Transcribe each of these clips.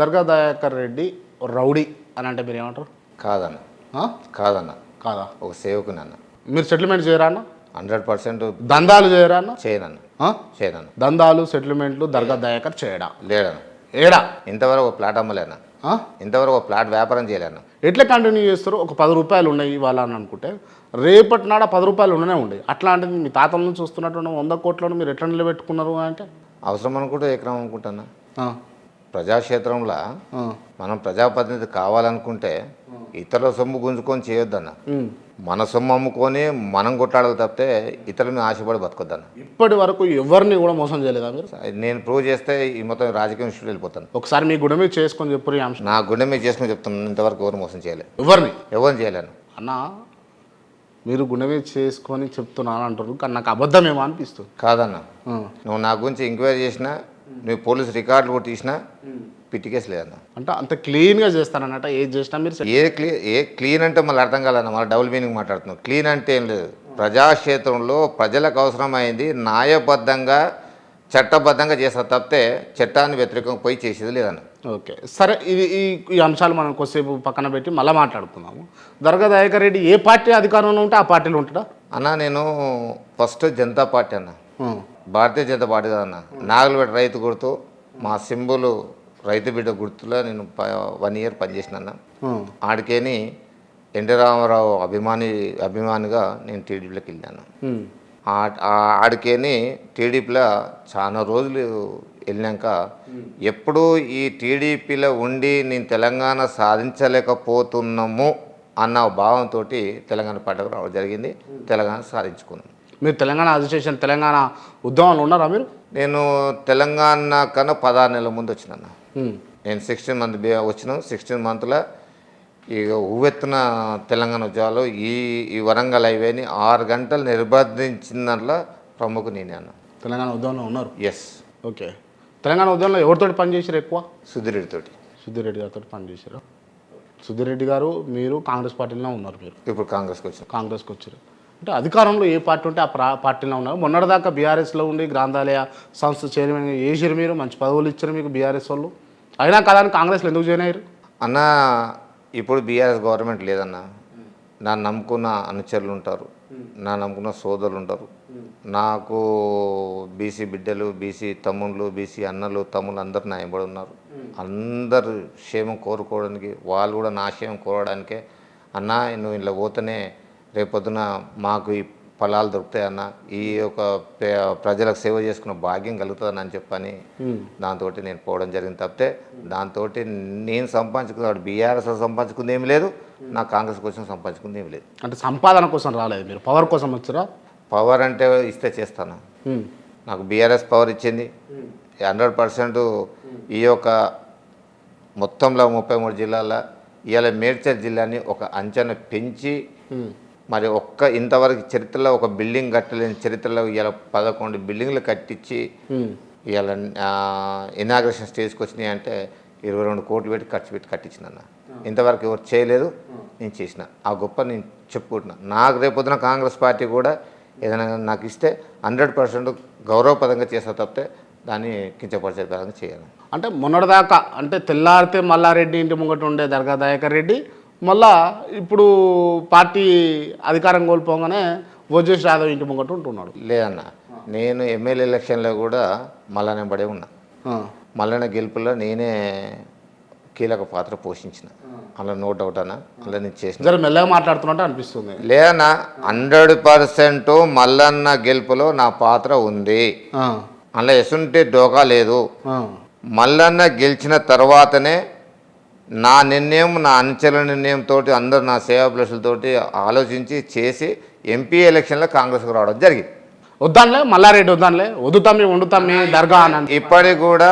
దర్గా Dayakar Reddy rowdy అని అంటే మీరు ఏమంటారు కాదన్న? కాదన్న. కాదా? ఒక సేవకుని అన్న. మీరు సెటిల్మెంట్ చేయరా అన్న? హండ్రెడ్ పర్సెంట్ దందాలు చేయరా అన్న? చేయనన్న? చేయనన్న. దందాలు సెటిల్మెంట్లు దర్గా దయాకర్ చేయడా? లేడన్న ఏడా? ఇంతవరకు ఒక ప్లాట్ అమ్మలేనా? ఇంతవరకు ఒక ప్లాట్ వ్యాపారం చేయలేను ఎట్లా కంటిన్యూ చేస్తారు? ఒక పది రూపాయలు ఉన్నాయి ఇవాళ అని అనుకుంటే రేపటి నాడ పది రూపాయలు ఉండనే ఉండేవి అట్లాంటిది మీ తాతల నుంచి వస్తున్నటువంటి వంద కోట్లను మీరు ఎట్లా నిలబెట్టుకున్నారు అంటే? అవసరం అనుకుంటే ఎకరం అనుకుంటానా ప్రజాక్షేత్రంలో మనం ప్రజాప్రతినిధి కావాలనుకుంటే ఇతరుల సొమ్ము గుంజుకొని చేయొద్దన్న. మన సొమ్ము అమ్ముకొని మనం కొట్లాడాలి తప్పితే ఇతరుల మీద ఆశపడి బతకొద్దన్న. ఇప్పటి వరకు ఎవరిని కూడా మోసం చేయలేదా మీరు? నేను ప్రూవ్ చేస్తే ఈ మొత్తం రాజకీయం ఇన్స్టిట్యూట్ వెళ్ళిపోతాను. ఒకసారి మీ గుడి మీద చేసుకొని చెప్పు నా గుండె మీద చేసుకుని చెప్తాను ఇంతవరకు ఎవరు మోసం చేయలేదు ఎవరిని? ఎవరిని చేయలేను. అన్న మీరు గుండె మీద చేసుకొని చెప్తున్నాను అంటారు కానీ నాకు అబద్ధమేమో అనిపిస్తుంది. కాదన్న. నువ్వు నా గురించి ఎంక్వైరీ చేసినా నువ్వు పోలీస్ రికార్డులు కూడా తీసినా పిటికేస్ లేదన్న. అంటే అంత క్లీన్గా చేస్తానన్నట ఏది చేసినా మీరు ఏ క్లీ ఏ క్లీన్ అంటే మళ్ళీ అర్థం కాలన్న మళ్ళీ డబుల్ మీనింగ్ మాట్లాడుతున్నావు. క్లీన్ అంటే ఏం లేదు. ప్రజాక్షేత్రంలో ప్రజలకు అవసరమైంది న్యాయబద్ధంగా చట్టబద్ధంగా చేస్తా తప్పితే చట్టాన్ని వ్యతిరేకంగా పోయి చేసేది లేదన్న. ఓకే. సరే ఇది ఈ ఈ అంశాలు మనం కొద్దిసేపు పక్కన పెట్టి మళ్ళీ మాట్లాడుకుందాము. దర్గా దయాకర్ రెడ్డి ఏ పార్టీ అధికారంలో ఉంటే ఆ పార్టీలో ఉంటాడా అన్న నేను ఫస్ట్ జనతా పార్టీ అన్న. భారతీయ జనతా పార్టీ కాదన్న నాగలబెట్ట రైతు గుర్తు మా సింబుల్ రైతు బిడ్డ గుర్తులో నేను వన్ ఇయర్ పనిచేసిన అన్న. ఆడికేని ఎన్టీ రామారావు అభిమాని అభిమానిగా నేను టీడీపీలోకి వెళ్ళాను. ఆడికేని టీడీపీలో చాలా రోజులు వెళ్ళాక ఎప్పుడు ఈ టీడీపీలో ఉండి నేను తెలంగాణ సాధించలేకపోతున్నాము అన్న భావంతో తెలంగాణ పార్టీకి రావడం జరిగింది. తెలంగాణ సాధించుకున్నాను మీరు తెలంగాణ అసోసియేషన్ తెలంగాణ ఉద్యమంలో ఉన్నారా మీరు? నేను తెలంగాణ కన్నా పదహారు నెలల ముందు వచ్చినాను. ఉమ్. నేను సిక్స్టీన్ మంత్ వచ్చిన సిక్స్టీన్ మంత్లో ఇక ఉవ్వెత్తున తెలంగాణ ఉద్యోగాలు ఈ ఈ వరంగల్ హైవేని ఆరు గంటలు నిర్బంధించిన దాంట్లో ప్రముఖ నేనే అన్న. తెలంగాణ ఉద్యమంలో ఉన్నారు? Yes okay. తెలంగాణ ఉద్యమంలో ఎవరితోటి పనిచేసారు ఎక్కువ? సుధీరెడ్డితోటి సుధీర్ గారితో పనిచేశారు సుధీర్ రెడ్డి గారు మీరు కాంగ్రెస్ పార్టీలో ఉన్నారు మీరు? ఇప్పుడు కాంగ్రెస్కి వచ్చిన. కాంగ్రెస్కి వచ్చారు అంటే అధికారంలో ఏ పార్టీ ఉంటే ఆ ప్రా పార్టీలో ఉన్నారు. మొన్నటిదాకా బీఆర్ఎస్లో ఉండి గ్రంథాలయ సంస్థ చైర్మన్ చేసిరు మీరు మంచి పదవులు ఇచ్చారు మీకు బీఆర్ఎస్ వాళ్ళు. అయినా కాదని కాంగ్రెస్లో ఎందుకు జాయిన్ అయ్యారు? అన్న ఇప్పుడు బీఆర్ఎస్ గవర్నమెంట్ లేదన్న. నా నమ్ముకున్న అనుచరులు ఉంటారు. నా నమ్ముకున్న సోదరులు ఉంటారు. నాకు బీసీ బిడ్డలు బీసీ తమ్ముళ్ళు బీసీ అన్నలు తమ్ముళ్ళు అందరు నా వెంబడి ఉన్నారు. అందరు క్షేమం కోరుకోవడానికి వాళ్ళు కూడా నా క్షేమం కోరడానికే అన్న నువ్వు ఇలా పోతేనే రేపొద్దున మాకు ఈ ఫలాలు దొరుకుతాయన్న ఈ యొక్క ప్రజలకు సేవ చేసుకున్న భాగ్యం కలుగుతుందని అని చెప్పని దాంతో నేను పోవడం జరిగింది తప్పితే దాంతో నేను సంపాదించుకున్నాడు బీఆర్ఎస్ సంపాదించుకుంది ఏమి లేదు నా కాంగ్రెస్ కోసం సంపాదించుకుంది ఏమి లేదు. అంటే సంపాదన కోసం రాలేదు మీరు? పవర్ కోసం వచ్చారా? పవర్ అంటే ఇస్తే చేస్తాను. నాకు బీఆర్ఎస్ పవర్ ఇచ్చింది. హండ్రెడ్ పర్సెంట్ ఈ యొక్క మొత్తంలో ముప్పై మూడు జిల్లాల ఇవాళ మేడ్చల్ జిల్లాని ఒక అంచనా పెంచి. మరి ఒక్క ఇంతవరకు చరిత్రలో ఒక బిల్డింగ్ కట్టలేని చరిత్రలో ఇవాళ పదకొండు బిల్డింగ్లు కట్టించి. ఇవాళ ఇనాగ్రేషన్ స్టేజ్కి వచ్చినాయి అంటే ఇరవై రెండు కోట్లు పెట్టి ఖర్చు పెట్టి కట్టించిన ఇంతవరకు ఎవరు చేయలేదు నేను చేసిన. ఆ గొప్ప నేను చెప్పుకుంటున్నా. నాకు రేపొద్దున కాంగ్రెస్ పార్టీ కూడా ఏదైనా నాకు ఇస్తే హండ్రెడ్ పర్సెంట్ గౌరవపదంగా చేస్తా తప్పితే దాన్ని కించపరిచే చేయాలి. అంటే మొన్నటిదాకా అంటే తెల్లారితే మల్లారెడ్డి ఇంటి ముంగట ఉండే దర్గా దయాకర్ రెడ్డి మళ్ళా ఇప్పుడు పార్టీ అధికారం కోల్పోగానే వజేష్ యాదవ్ ఇంటి ముంగట ఉంటున్నాడు. లేదన్న నేను ఎమ్మెల్యే ఎలక్షన్లో కూడా మళ్ళా పడే ఉన్నా. మల్లన్న గెలుపులో నేనే కీలక పాత్ర పోషించిన. అలా నో డౌట్ అన్న అలా నేను చేసిన. మెల్లగా మాట్లాడుతున్నట్టు అనిపిస్తుంది. లేదన్నా హండ్రెడ్ పర్సెంట్ మల్లన్న గెలుపులో నా పాత్ర ఉంది. అలా ఎసుంటే డోకా లేదు. మల్లన్న గెలిచిన తర్వాతనే నా నిర్ణయం నా అంచెల నిర్ణయంతో అందరు నా సేవా ప్లస్లతోటి ఆలోచించి చేసి ఎంపీ ఎలక్షన్లో కాంగ్రెస్కి రావడం జరిగింది. వద్దాంలే మల్లారెడ్డి వద్దాంలే. వదుతామి వండుతామి దర్గా అని. ఇప్పటికి కూడా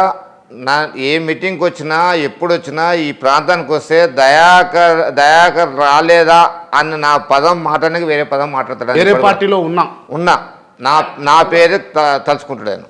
నా ఏ మీటింగ్కి వచ్చినా ఎప్పుడు వచ్చినా ఈ ప్రాంతానికి వస్తే దయాకర్ దయాకర్ రాలేదా అని నా పదం మాట్లాడడానికి వేరే పదం వేరే మాట్లాడతాడు పార్టీలో ఉన్నాం. ఉన్నా. నా నా పేరు తలుచుకుంటాడు ఆయన